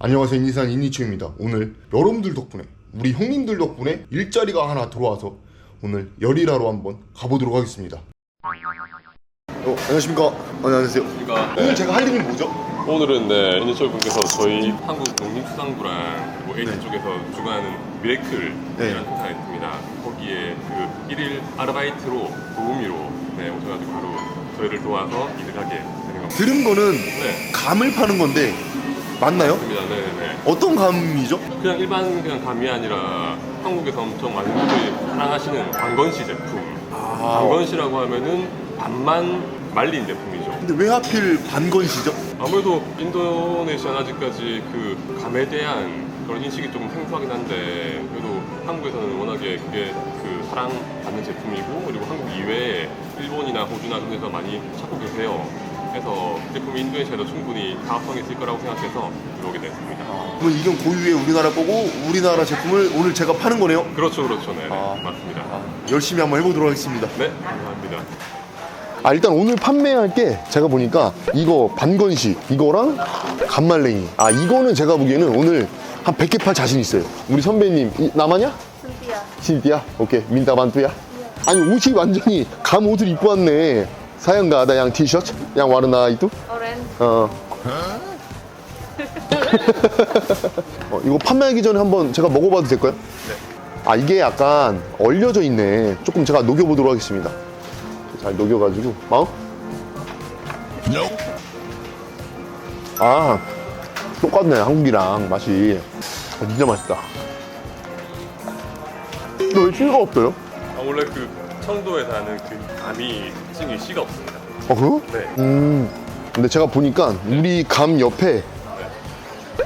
안녕하세요 인니산 인니치입니다 오늘 여러분들 덕분에 우리 형님들 덕분에 일자리가 하나 들어와서 오늘 열일하러 한번 가보도록 하겠습니다 어, 안녕하십니까 안녕하세요 그러니까 오늘 제가 할 일이 뭐죠? 오늘은 네, 인니철 분께서 저희 한국 농림수산부랑 그리고 AT 쪽에서 주관하는 미래클이라는 네. 회사가 있습니다. 거기에 그 1일 아르바이트로 도우미로 네, 오셔가지고 하루 저희를 도와서 일을 하게 되는 겁니다. 들은 거는 네, 감을 파는 건데 맞나요? 맞습니다. 네, 네. 어떤 감이죠? 그냥 일반 그냥 감이 아니라 한국에서 엄청 많은 분들이 사랑하시는 방건씨 제품. 아 방건씨라고 하면은 반만 말린 제품이죠. 근데 왜 하필 반건시죠? 아무래도 인도네시아는 아직까지 그 감에 대한 그런 인식이 조금 생소하긴 한데 그래도 한국에서는 워낙에 그게 그 사랑받는 제품이고 그리고 한국 이외에 일본이나 호주나 그런 데서 많이 찾고 계세요. 그래서 그 제품이 인도네시아에도 충분히 가합성이 있을 거라고 생각해서 들어오게 됐습니다. 그럼 이건 고유의 우리나라 거고 우리나라 제품을 오늘 제가 파는 거네요? 그렇죠, 그렇죠. 네, 네 아. 맞습니다. 열심히 한번 해보도록 하겠습니다 네, 감사합니다. 아 일단 오늘 판매할 게 제가 보니까 이거 반건시 이거랑 간말랭이 아 이거는 제가 보기에는 오늘 한 100개 팔 자신 있어요 우리 선배님 이- 남았냐? Cynthia. 신띠야? 오케이 민다 반투야? 아니 옷이 완전히 감 옷을 입고 왔네 사양가 아다 양 티셔츠? 양 와르나 이뚜? Orange. 어. 어, 이거 판매하기 전에 한번 제가 먹어봐도 될까요? 네. 아 이게 약간 얼려져 있네 조금 제가 녹여보도록 하겠습니다 잘 녹여가지고 마음? 아 똑같네 한국이랑 맛이 아, 진짜 맛있다 왜 씨가 없어요? 아, 원래 그 청도에 사는 그 감이 찡이 씨가 없습니다. 아 그래요? 네. 음 근데 제가 보니까 우리 감 옆에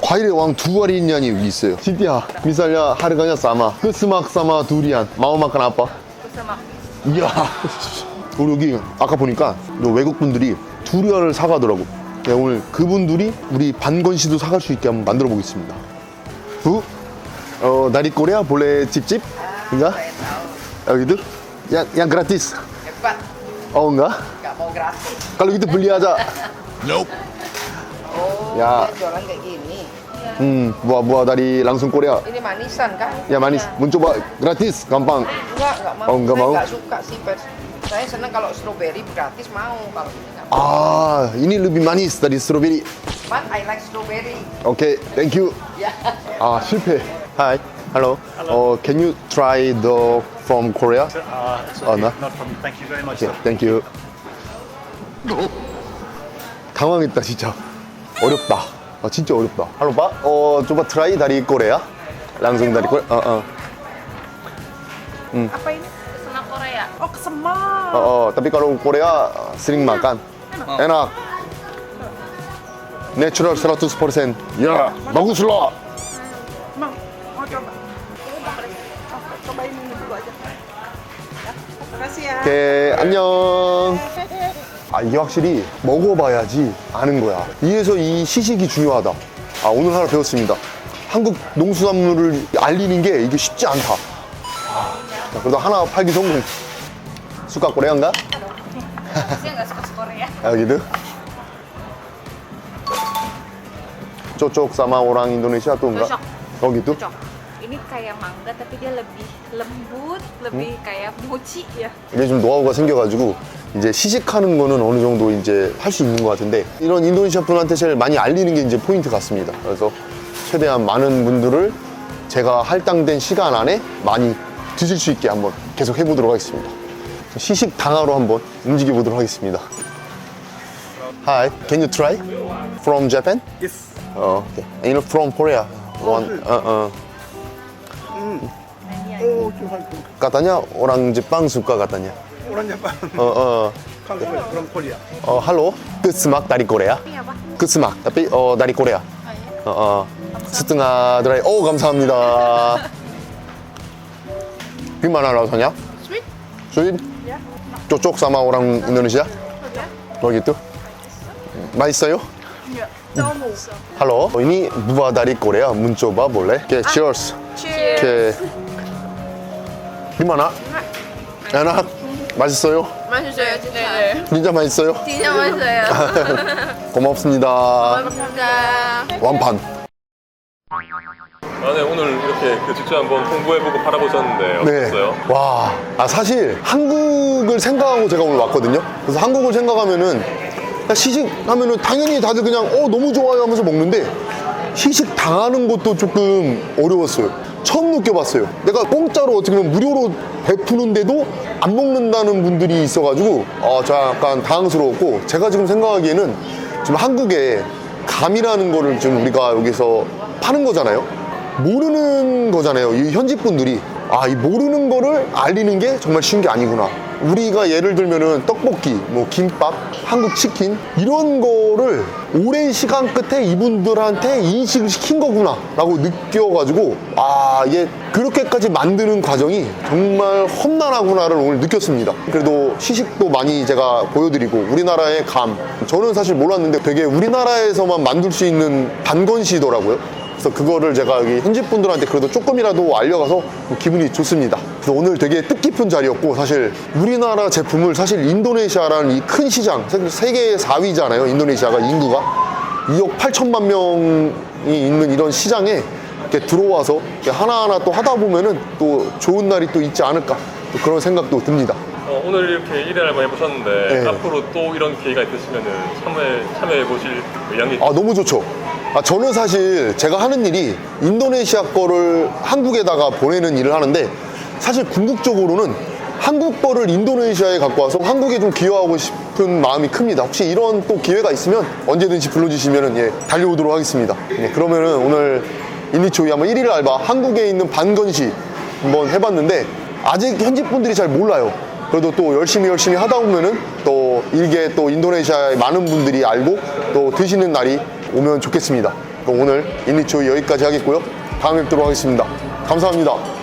과일의 왕두 알이냐니 있어요 시디야 미살야 하르가냐 싸마 크스막 싸마 두리안 마오마칸 아빠 Bersama. 이야 우리 여기 아까 보니까 요 외국 분들이 두리안을 사가더라고 네, 오늘 그분들이 우리 반건 씨도 사갈 수 있게 한번 만들어 보겠습니다 부? 어 나리 꼬리야 볼레 찝찝? enggak? 여기도? Yang, yang gratis? hebat Oh enggak? Enggak mau gratis. Kalau gitu beli aja. nope. Oh, ya. jualan kayak gini. Hmm, buah-buah dari langsung Korea. Ini manisan kan? Ya manis. Ya. Mencoba gratis, gampang. Enggak, enggak mau. Oh, enggak saya mau. Enggak suka sih pers. Saya senang kalau strawberry gratis mau kalau ini enggak. Mau. Ah, ini lebih manis dari strawberry. But I like strawberry. Okay, thank you. Yeah. Ah, 실패. Hi. Hello. Hello. Oh, can you try the from Korea? Uh, it's Oh, okay. no? Not problem. Thank you very much. Okay, sir. thank you. 당황했다 진짜. 어렵다. 아 진짜 어렵다. Halo Pak, oh coba try dari Korea. Langsung dari Korea. Uh, uh. Apa ini? Senak Korea. Oh, kesemak. Oh, oh, tapi kalau Korea sering makan. Enak. Natural 100%. Ya, bagus loh. Emang, mau coba? Oh, cobain ini dulu aja. Ya, makasih ya. 오케이, 안녕. 아, 이게 확실히 먹어봐야지 아는 거야. 이래서 이 시식이 중요하다. 아, 오늘 하나 배웠습니다. 한국 농수산물을 알리는 게 이게 쉽지 않다. 아, 자, 그래도 하나 팔기 성공. 수가 코레안가? Saya nggak suka Korea. 여기도? 저쪽 Indonesia tuh enggak? Cocok. Oh gitu? Cocok. Ini kayak mangga tapi dia lebih lembut, lebih kayak mochi ya. 이게 좀 노하우가 생겨가지고 이제 시식하는 거는 어느 정도 이제 할 수 있는 것 같은데 이런 인도네시아 분한테 제일 많이 알리는 게 이제 포인트 같습니다. 그래서 최대한 많은 분들을 제가 할당된 시간 안에 많이 드실 수 있게 한번 계속 해보도록 하겠습니다. 시식 당하러 한번 움직여 보도록 하겠습니다. Hi, can you try? From Japan? Yes. Oh, okay. And you're from Korea? One, uh, uh. Oh, Tuhan. Katanya orang Jepang suka katanya. Orang Jepang. Oh, oh. Come from, from Korea. 어, 할로. 끝스막. Ini apa? 끝스막. tapi 어, dari Korea. 어, 어. setengah dry. 오, 감사합니다. rasanya? Sweet. Sweet? Ya. Cocok sama orang Indonesia? Ya. Oh gitu? 맛있어요? Enggak. Kamu. Halo, oh, ini buah dari Korea. Oke. Gimana? enak? 맛있어요? Masih 진짜. 진짜 맛있어요? 진짜 맛있어요. 고맙습니다. 감사합니다. 완판. 아, 네, 오늘 이렇게 그 직접 한번 홍보해보고 팔아보셨는데? 네. 와, 아, 사실 한국을 생각하고 제가 오늘 왔거든요. 그래서 한국을 생각하면은 그냥 시식하면은 당연히 다들 그냥 어 너무 좋아요 하면서 먹는데 시식 당하는 것도 조금 어려웠어요. 처음 느껴봤어요. 내가 공짜로 어떻게 보면 무료로 베푸는데도 안 먹는다는 분들이 있어가지고 어, 저 약간 당황스러웠고 제가 지금 생각하기에는 지금 한국에 감이라는 거를 지금 우리가 여기서 파는 거잖아요. 모르는 거잖아요. 이 현지 분들이 아, 이 모르는 거를 알리는 게 정말 쉬운 게 아니구나. 우리가 예를 들면은 떡볶이, 뭐 김밥, 한국 치킨 이런 거를 오랜 시간 끝에 이분들한테 인식을 시킨 거구나 라고 느껴가지고 아 이게 그렇게까지 만드는 과정이 정말 험난하구나를 오늘 느꼈습니다. 그래도 시식도 많이 제가 보여드리고 우리나라의 감 저는 사실 몰랐는데 되게 우리나라에서만 만들 수 있는 반건시더라고요. 그래서 그거를 제가 여기 현지 분들한테 그래도 조금이라도 알려가서 기분이 좋습니다. 그래서 오늘 되게 뜻깊은 자리였고 사실 우리나라 제품을 사실 인도네시아라는 이 큰 시장 세- 세계 4위잖아요. 인도네시아가 인구가 2억 8천만 명이 있는 이런 시장에 이렇게 들어와서 이렇게 하나하나 또 하다 보면은 또 좋은 날이 또 있지 않을까 또 그런 생각도 듭니다. 어, 오늘 이렇게 일을 한번 해보셨는데 네. 앞으로 또 이런 기회가 있으시면 참여, 참여해 보실 의향이 아 너무 좋죠. 아 저는 사실 제가 하는 일이 인도네시아 거를 한국에다가 보내는 일을 하는데 사실 궁극적으로는 한국 거를 인도네시아에 갖고 와서 한국에 좀 기여하고 싶은 마음이 큽니다. 혹시 이런 또 기회가 있으면 언제든지 불러주시면 예, 달려오도록 하겠습니다. 예, 그러면은 오늘 인리초이 한번 1일 알바 한국에 있는 반건시 한번 해봤는데 아직 현지 분들이 잘 몰라요. 그래도 또 열심히 열심히 하다 보면은 또 일개 또 인도네시아의 많은 분들이 알고 또 드시는 날이 오면 좋겠습니다. 그럼 오늘 인리초이 여기까지 하겠고요. 다음에 뵙도록 하겠습니다. 감사합니다.